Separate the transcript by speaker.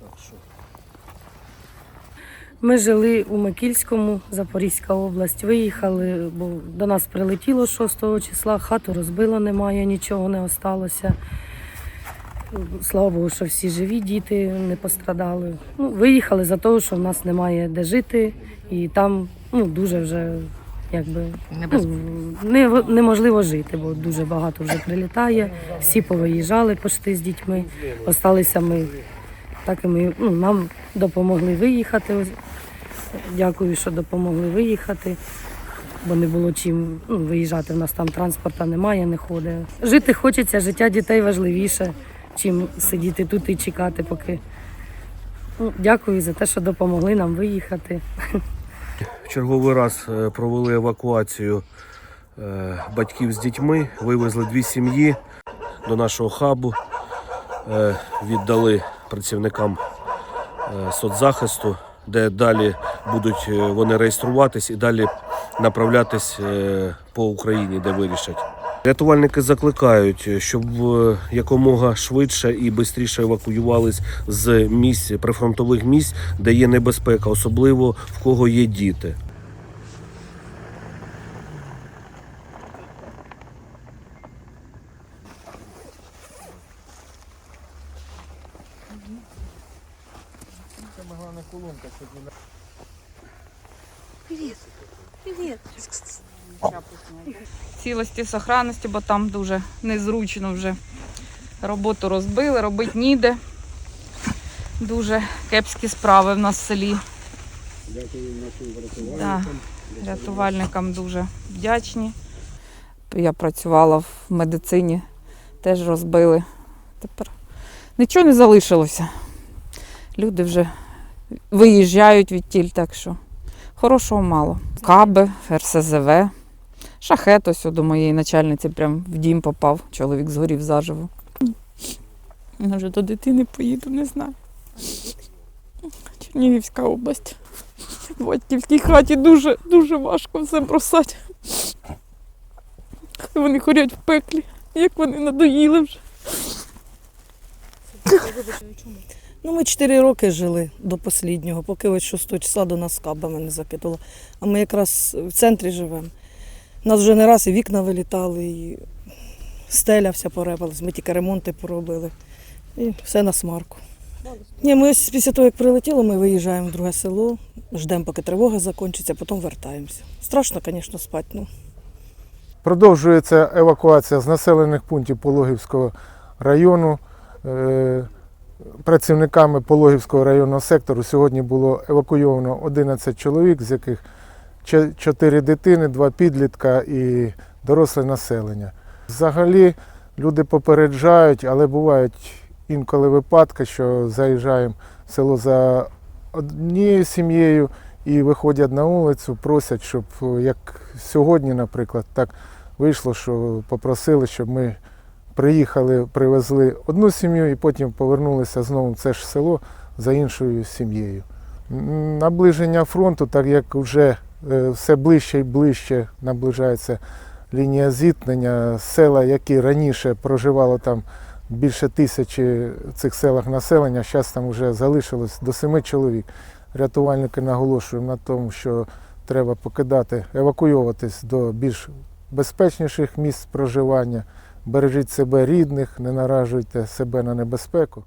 Speaker 1: Так що.
Speaker 2: Ми жили у Микільському, Запорізька область. Виїхали, бо до нас прилетіло 6 числа, хату розбило, немає, нічого не осталося. Слава Богу, що всі живі діти не пострадали. Ну, виїхали за того, що в нас немає де жити, і там ну, дуже вже якби ну, не, неможливо жити, бо дуже багато вже прилітає. Всі повиїжджали почти з дітьми. Осталися ми. Так і ми ну, нам допомогли виїхати. Ось, Дякую, що допомогли виїхати, бо не було чим ну, виїжджати. У нас там транспорту немає, не ходить. Жити хочеться, життя дітей важливіше, чим сидіти тут і чекати, поки. Ну, дякую за те, що допомогли нам виїхати.
Speaker 1: В черговий раз е, провели евакуацію е, батьків з дітьми, вивезли дві сім'ї до нашого хабу, е, віддали працівникам соцзахисту, де далі будуть вони реєструватись і далі направлятись по Україні, де вирішать. Рятувальники закликають, щоб е, якомога швидше і швидше евакуювались з місць прифронтових місць, де є небезпека, особливо в кого є діти.
Speaker 3: Цілості, сохранності, бо там дуже незручно вже роботу розбили, робити ніде. Дуже кепські справи в нас в селі. Дякую Да, рятувальникам дуже вдячні. Я працювала в медицині, теж розбили. Тепер нічого не залишилося. Люди вже виїжджають від тіль, так що хорошого мало. Каби, РСЗВ. Шахет ось до моєї начальниці прям в дім попав. Чоловік згорів заживо. Я вже до дитини поїду, не знаю. Чернігівська область. В батьківській хаті дуже, дуже важко все бросати. Хай Вони хорять в пеклі, як вони надоїли вже.
Speaker 4: Ну, ми 4 роки жили до останнього, поки ось 6 числа до нас кабами не закидало. А ми якраз в центрі живемо. Нас вже не раз і вікна вилітали, і стеля вся порепалась, ми тільки ремонти поробили. І все на смарку. Ні, ми ось після того, як прилетіло, ми виїжджаємо в друге село, ждемо, поки тривога закінчиться, потім вертаємося. Страшно, звісно, спати. Ну.
Speaker 5: Продовжується евакуація з населених пунктів Пологівського району. Працівниками Пологівського районного сектору сьогодні було евакуйовано 11 чоловік, з яких 4 дитини, 2 підлітка і доросле населення. Взагалі люди попереджають, але бувають інколи випадки, що заїжджаємо в село за однією сім'єю і виходять на вулицю, просять, щоб як сьогодні, наприклад, так вийшло, що попросили, щоб ми приїхали, привезли одну сім'ю і потім повернулися знову в це ж село за іншою сім'єю. Наближення фронту, так як вже е, все ближче і ближче наближається лінія зіткнення, села, які раніше проживало там більше тисячі в цих селах населення, зараз там вже залишилось до семи чоловік. Рятувальники наголошують на тому, що треба покидати, евакуюватись до більш безпечніших місць проживання. Бережіть себе рідних, не наражуйте себе на небезпеку.